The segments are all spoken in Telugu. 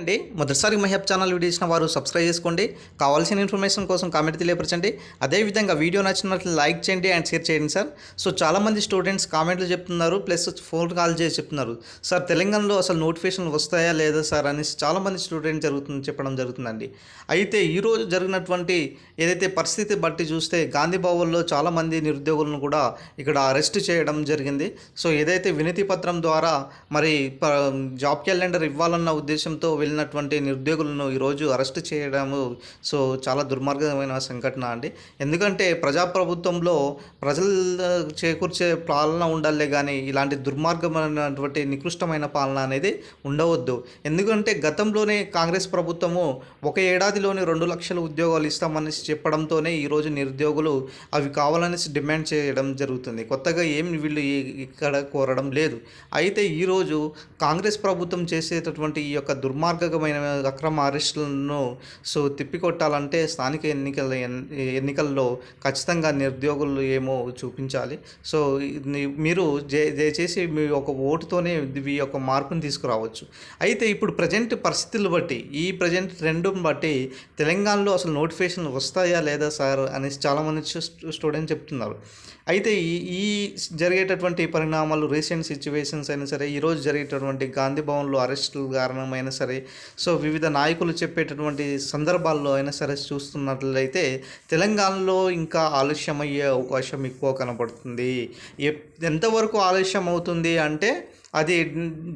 అండి మొదటిసారి మహబ్ ఛానల్ వీడియో ఇచ్చిన వారు సబ్స్క్రైబ్ చేసుకోండి. కావాల్సిన ఇన్ఫర్మేషన్ కోసం కామెంట్ తెలియపరచండి. అదేవిధంగా వీడియో నచ్చినట్లు లైక్ చేయండి అండ్ షేర్ చేయండి సార్ సో చాలామంది స్టూడెంట్స్ కామెంట్లు చెప్తున్నారు ప్లస్ ఫోన్ కాల్ చేసి చెప్తున్నారు. సార్ తెలంగాణలో అసలు నోటిఫికేషన్ వస్తాయా లేదా సార్ అనేసి చాలామంది స్టూడెంట్ జరుగుతుంది చెప్పడం జరుగుతుందండి. అయితే ఈరోజు జరిగినటువంటి ఏదైతే పరిస్థితి బట్టి చూస్తే గాంధీ భవన్లో చాలామంది నిరుద్యోగులను కూడా ఇక్కడ అరెస్ట్ చేయడం జరిగింది. సో ఏదైతే వినతి పత్రం ద్వారా మరి జాబ్ క్యాలెండర్ ఇవ్వాలన్న ఉద్దేశంతో వెళ్ళినటువంటి నిరుద్యోగులను ఈరోజు అరెస్ట్ చేయడము సో చాలా దుర్మార్గమైన సంఘటన అండి. ఎందుకంటే ప్రజాప్రభుత్వంలో ప్రజలు చేకూర్చే పాలన ఉండాలే కానీ ఇలాంటి దుర్మార్గమైనటువంటి నికృష్టమైన పాలన అనేది ఉండవద్దు. ఎందుకంటే గతంలోనే కాంగ్రెస్ ప్రభుత్వము ఒక ఏడాదిలోనే రెండు లక్షల ఉద్యోగాలు ఇస్తామని చెప్పడంతోనే ఈరోజు నిరుద్యోగులు అవి కావాలనేసి డిమాండ్ చేయడం జరుగుతుంది. కొత్తగా ఏం వీళ్ళు ఇక్కడ కోరడం లేదు. అయితే ఈరోజు కాంగ్రెస్ ప్రభుత్వం చేసేటటువంటి ఈ యొక్క దుర్మార్గమైన అక్రమ అరెస్టులను సో తిప్పికొట్టాలంటే స్థానిక ఎన్నికల ఎన్నికల్లో ఖచ్చితంగా నిరుద్యోగులు ఏమో చూపించాలి. సో మీరు దయచేసి మీ యొక్క ఓటుతోనే మీ యొక్క మార్పును తీసుకురావచ్చు. అయితే ఇప్పుడు ప్రజెంట్ పరిస్థితులు బట్టి ఈ ప్రజెంట్ ట్రెండ్ని బట్టి తెలంగాణలో అసలు నోటిఫికేషన్ వస్తాయా లేదా సార్ అనేసి చాలామంది స్టూడెంట్స్ స్టూడెంట్ చెప్తున్నారు. అయితే ఈ ఈ జరిగేటటువంటి పరిణామాలు రీసెంట్ సిచ్యువేషన్స్ అయినా సరే ఈరోజు జరిగేటటువంటి గాంధీ భవన్లో అరెస్టుల కారణమైనా సరే సో వివిధ నాయకులు చెప్పేటటువంటి సందర్భాల్లో అయినా సరే చూస్తున్నట్లయితే తెలంగాణలో ఇంకా ఆలస్యం అయ్యే అవకాశం ఎక్కువ కనబడుతుంది. ఎంతవరకు ఆలస్యం అవుతుంది అంటే అది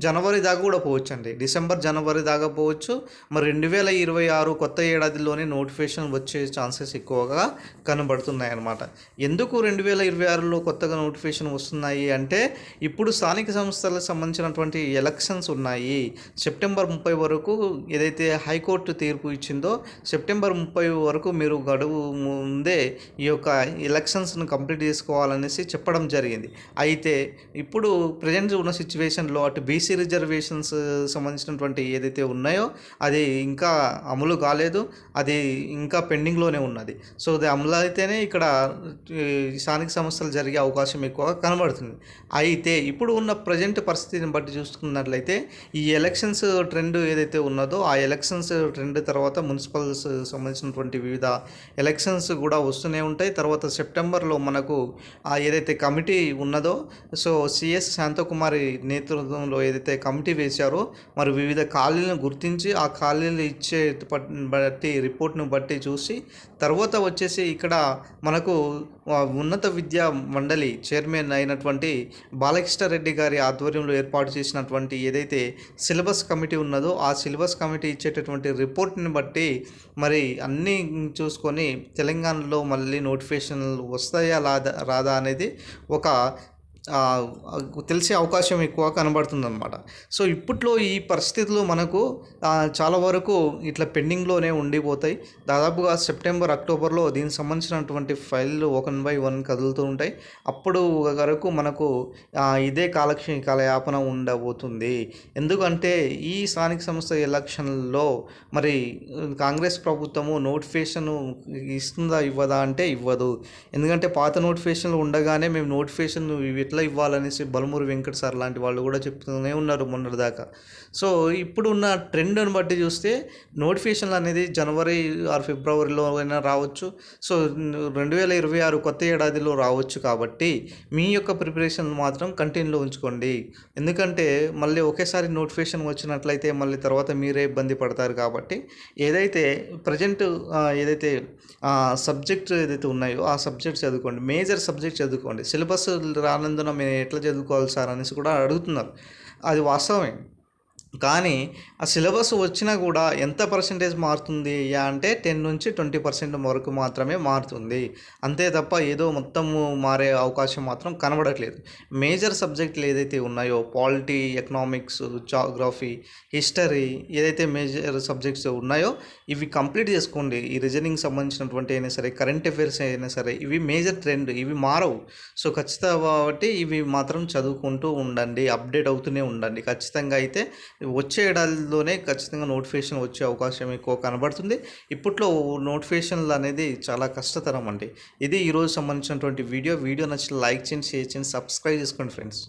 జనవరి దాకా కూడా పోవచ్చు అండి డిసెంబర్ జనవరి దాకా పోవచ్చు. మరి రెండు వేల ఇరవై ఆరు కొత్త ఏడాదిలోనే నోటిఫికేషన్ వచ్చే ఛాన్సెస్ ఎక్కువగా కనబడుతున్నాయి అన్నమాట ఎందుకు రెండు వేల ఇరవై ఆరులో కొత్తగా నోటిఫికేషన్ వస్తున్నాయి అంటే ఇప్పుడు స్థానిక సంస్థలకు సంబంధించినటువంటి ఎలక్షన్స్ ఉన్నాయి. సెప్టెంబర్ ముప్పై వరకు ఏదైతే హైకోర్టు తీర్పు ఇచ్చిందో సెప్టెంబర్ ముప్పై వరకు మీరు గడువు ముందే ఈ యొక్క ఎలక్షన్స్ను కంప్లీట్ చేసుకోవాలనేసి చెప్పడం జరిగింది. అయితే ఇప్పుడు ప్రజెంట్ ఉన్న సిచ్యువేషన్ సిచ్యువేషన్లో అటు బీసీ రిజర్వేషన్స్ సంబంధించినటువంటి ఏదైతే ఉన్నాయో అది ఇంకా అమలు కాలేదు అది ఇంకా పెండింగ్లోనే ఉన్నది. సో అది అమలు అయితేనే ఇక్కడ స్థానిక సంస్థలు జరిగే అవకాశం ఎక్కువగా కనబడుతుంది. అయితే ఇప్పుడు ఉన్న ప్రజెంట్ పరిస్థితిని బట్టి చూసుకున్నట్లయితే ఈ ఎలక్షన్స్ ట్రెండ్ ఏదైతే ఉన్నదో ఆ ఎలక్షన్స్ ట్రెండ్ తర్వాత మున్సిపల్స్ సంబంధించినటువంటి వివిధ ఎలక్షన్స్ కూడా వస్తూనే ఉంటాయి. తర్వాత సెప్టెంబర్లో మనకు ఆ ఏదైతే కమిటీ ఉన్నదో సో సిఎస్ శాంతకుమారి నేతృత్వంలో ఏదైతే కమిటీ వేశారో మరి వివిధ ఖాళీలను గుర్తించి ఆ ఖాళీలు ఇచ్చే బట్టి రిపోర్ట్ను బట్టి చూసి తర్వాత వచ్చేసి ఇక్కడ మనకు ఉన్నత విద్యా మండలి చైర్మన్ అయినటువంటి బాలకృష్ణ రెడ్డి గారి ఆధ్వర్యంలో ఏర్పాటు చేసినటువంటి ఏదైతే సిలబస్ కమిటీ ఉన్నదో ఆ సిలబస్ కమిటీ ఇచ్చేటటువంటి రిపోర్ట్ని బట్టి మరి అన్నీ చూసుకొని తెలంగాణలో మళ్ళీ నోటిఫికేషన్లు వస్తాయా రాదా రాదా అనేది ఒక తెలిసే అవకాశం ఎక్కువ కనబడుతుందన్నమాట. సో ఇప్పట్లో ఈ పరిస్థితులు మనకు చాలా వరకు ఇట్లా పెండింగ్లోనే ఉండిపోతాయి. దాదాపుగా సెప్టెంబర్ అక్టోబర్లో దీనికి సంబంధించినటువంటి ఫైళ్ళు వన్ బై వన్ కదులుతూ ఉంటాయి. అప్పుడు వరకు మనకు ఇదే కాలక్ష కాలయాపన ఉండబోతుంది. ఎందుకంటే ఈ స్థానిక సంస్థ ఎలక్షన్లో మరి కాంగ్రెస్ ప్రభుత్వము నోటిఫికేషన్ ఇస్తుందా ఇవ్వదా అంటే ఇవ్వదు. ఎందుకంటే పాత నోటిఫికేషన్లు ఉండగానే మేము నోటిఫికేషన్ ఇవి ఎట్లా ఇవ్వాలనేసి బలమూరి వెంకట సార్ లాంటి వాళ్ళు కూడా చెప్తూనే ఉన్నారు మొన్నటిదాకా. సో ఇప్పుడు ఉన్న ట్రెండ్ని బట్టి చూస్తే నోటిఫికేషన్లు అనేది జనవరి ఆర్ ఫిబ్రవరిలో అయినా రావచ్చు. సో రెండు వేల ఇరవై ఆరు కొత్త ఏడాదిలో రావచ్చు కాబట్టి మీ యొక్క ప్రిపరేషన్ మాత్రం కంటిన్యూలో ఉంచుకోండి. ఎందుకంటే మళ్ళీ ఒకేసారి నోటిఫికేషన్ వచ్చినట్లయితే మళ్ళీ తర్వాత మీరే ఇబ్బంది పడతారు కాబట్టి ఏదైతే ప్రజెంట్ ఏదైతే సబ్జెక్ట్ ఏదైతే ఉన్నాయో ఆ సబ్జెక్ట్ చదువుకోండి. మేజర్ సబ్జెక్ట్ చదువుకోండి. సిలబస్ రానందున మేము ఎట్లా చదువుకోవాలి సార్ అనేసి కూడా అడుగుతున్నారు. అది వాస్తవమే. కానీ ఆ సిలబస్ వచ్చినా కూడా ఎంత పర్సెంటేజ్ మారుతుంది? అంటే టెన్ నుంచి ట్వంటీ పర్సెంట్ వరకు మాత్రమే మారుతుంది. అంతే తప్ప ఏదో మొత్తము మారే అవకాశం మాత్రం కనబడట్లేదు. మేజర్ సబ్జెక్టులు ఏదైతే ఉన్నాయో పాలిటీ ఎకనామిక్స్ జాగ్రఫీ హిస్టరీ ఏదైతే మేజర్ సబ్జెక్ట్స్ ఉన్నాయో ఇవి కంప్లీట్ చేసుకోండి. ఈ రీజనింగ్ సంబంధించినటువంటి అయినా సరే కరెంట్ అఫైర్స్ అయినా సరే ఇవి మేజర్ ట్రెండ్ ఇవి మారవు. సో ఖచ్చితంగా కాబట్టి ఇవి మాత్రం చదువుకుంటూ ఉండండి అప్డేట్ అవుతూనే ఉండండి. ఖచ్చితంగా అయితే వచ్చే ఏడాదిలోనే ఖచ్చితంగా నోటిఫికేషన్ వచ్చే అవకాశం ఎక్కువ కనబడుతుంది. ఇప్పట్లో నోటిఫికేషన్లు అనేది చాలా కష్టతరం అండి. ఇది ఈరోజు సంబంధించినటువంటి వీడియో. వీడియో నచ్చిన లైక్ చేయండి షేర్ చేయండి సబ్స్క్రైబ్ చేసుకోండి ఫ్రెండ్స్.